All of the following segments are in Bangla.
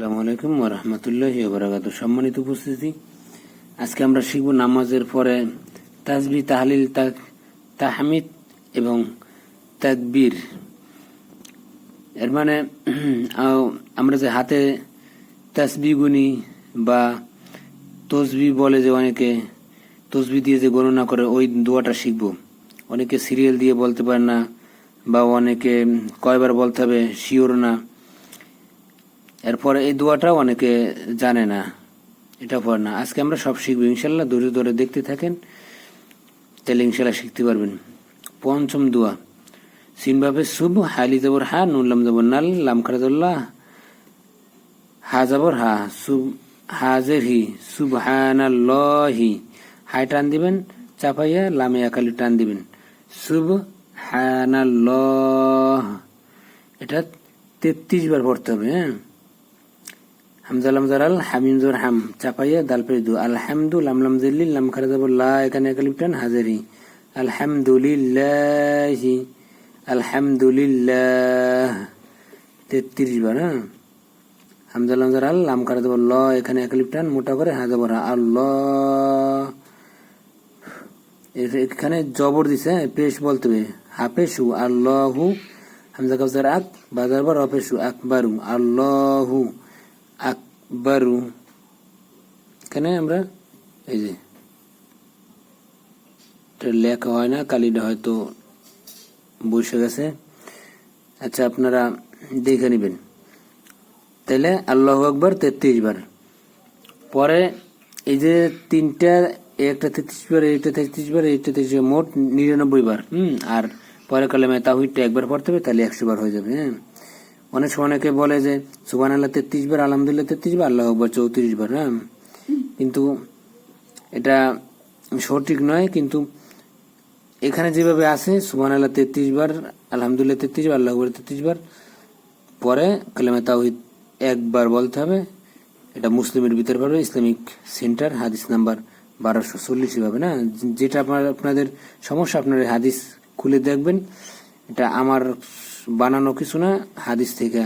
আসসালামু আলাইকুম রহমতুল্লাহ বারাকাত সম্মানিত উপস্থিতি, আজকে আমরা শিখব নামাজের পরে তাজবি, তাহলিল তাহমিদ এবং তাকবীর এর মানে আমরা যে হাতে তাসবি গুনি বা তসবি বলে যে অনেকে তসবি দিয়ে যে গণনা করে, ওই দোয়াটা শিখব। অনেকে সিরিয়াল দিয়ে বলতে পারে না বা অনেকে কয়বার বলতে হবে, শিওর না। এরপরে এই দোয়াটাও অনেকে জানে না, এটা পড়ে না। আজকে আমরা সব শিখব, ইনশাল্লাহ। ধৈর্য ধরে দেখতে থাকেন, তাহলে ইনশাল্লাহ শিখতে পারবেন। পঞ্চম দোয়া সিনভাবে শুভ, হালি জবর হা নুনলাম জবর নাল, লাম খারাজুল্লাহ, হা জবর হা সুব হাজের হি, সুবহানাল্লাহি, হাই টান দিবেন, চাপাইয়া লামে একালি টান দিবেন। শুভ সুব হানাল্লাহ এটা তেত্রিশ বার পড়তে হবে হ্যাঁ? হামজা লাম জারাল হামিম জোর হাম চাপাইয়া দাল পেয়ে দু। আলহামদু লাম লাম জিল্লিল লাম খারা যাব লা এখানে একালিপ টান হাজারি। আলহামদুলিল্লাহি আলহামদুলিল্লাহ। তেত্রিশ বার হ্যাঁ? হামজা লাম জারাল লাম খারা যাব ল এখানে একালিপ টান মোটা করে হা যাব এর- এখানে জবর দিছে হ্যাঁ, পেশ বলতে হবে। হাফেশু আল্লাহু। হামজা কাউসার আক বাজার বার অপেশু আকবারু আল্লাহু। আকবারু এখানে আমরা এই যে লেখা হয় না কালিটা হয়তো বসে গেছে। আচ্ছা আপনারা দেখে নেবেন। তাহলে আল্লাহ আকবর তেত্রিশ বার। পরে এই যে তিনটা, একটা তেত্রিশ বার এইটা তেত্রিশ বার এইটা তেত্রিশ বার, মোট নিরানব্বই বার। হুম, আর পরে কালামে তাহিদটা একবার পড়তে হবে, তাহলে একশো বার হয়ে যাবে হ্যাঁ। অনেক অনেকে বলে যে সুবান আল্লাহ তেত্রিশ বার, আলহামদুলিল্লাহ তেত্রিশ বার, আল্লাহ আকবর, চৌত্রিশ বার হ্যাঁ? কিন্তু এটা সঠিক নয়, কিন্তু এখানে যেভাবে আছে সুবান আল্লাহ তেত্রিশ বার, আলহামদুলিল্লাহ তেত্রিশ বার, আল্লাহ আকবর তেত্রিশ বার, পরে কালেমা তাওহিদ একবার বলতে হবে। এটা মুসলিমের ভিতরে পাবে ইসলামিক সেন্টার, হাদিস নাম্বার বারোশো চল্লিশ পাবে না? যেটা আপনার, আপনাদের সমস্যা, আপনার হাদিস খুলে দেখবেন। এটা আমার বানানো কিছু না, হাদিস থেকে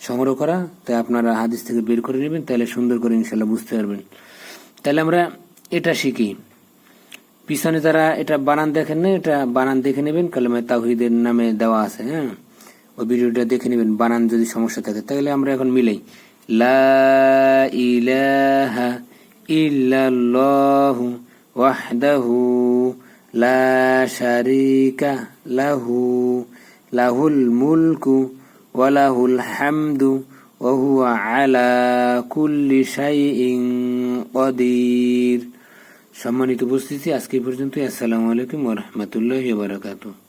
সংগ্রহ করা, তাই আপনারা হাদিস থেকে বের করে নেবেন তাহলে সুন্দর করে ইনশাল্লাহ বুঝতে পারবেন। তাহলে আমরা এটা শিখি। পিছনে যারা এটা বানান দেখেন না এটা বানান দেখে নেবেন কালেমায় তাহিদের নামে দেওয়া আছে হ্যাঁ? ওই ভিডিওটা দেখে নেবেন, বানান যদি সমস্যা থাকে তাহলে আমরা এখন মিলাই। লা ইলাহা ইল্লাল্লাহু লা শারিকা লাহু। লাহুল মুলকু ওয়ালাহুল হামদু হুয়া আলা কুল্লি শাইইন কদির। সম্মানিত উপস্থিতি, আজকে পর্যন্ত আসসালামু আলাইকুম ওয়া রাহমাতুল্লাহি ওয়া বারাকাতুহু।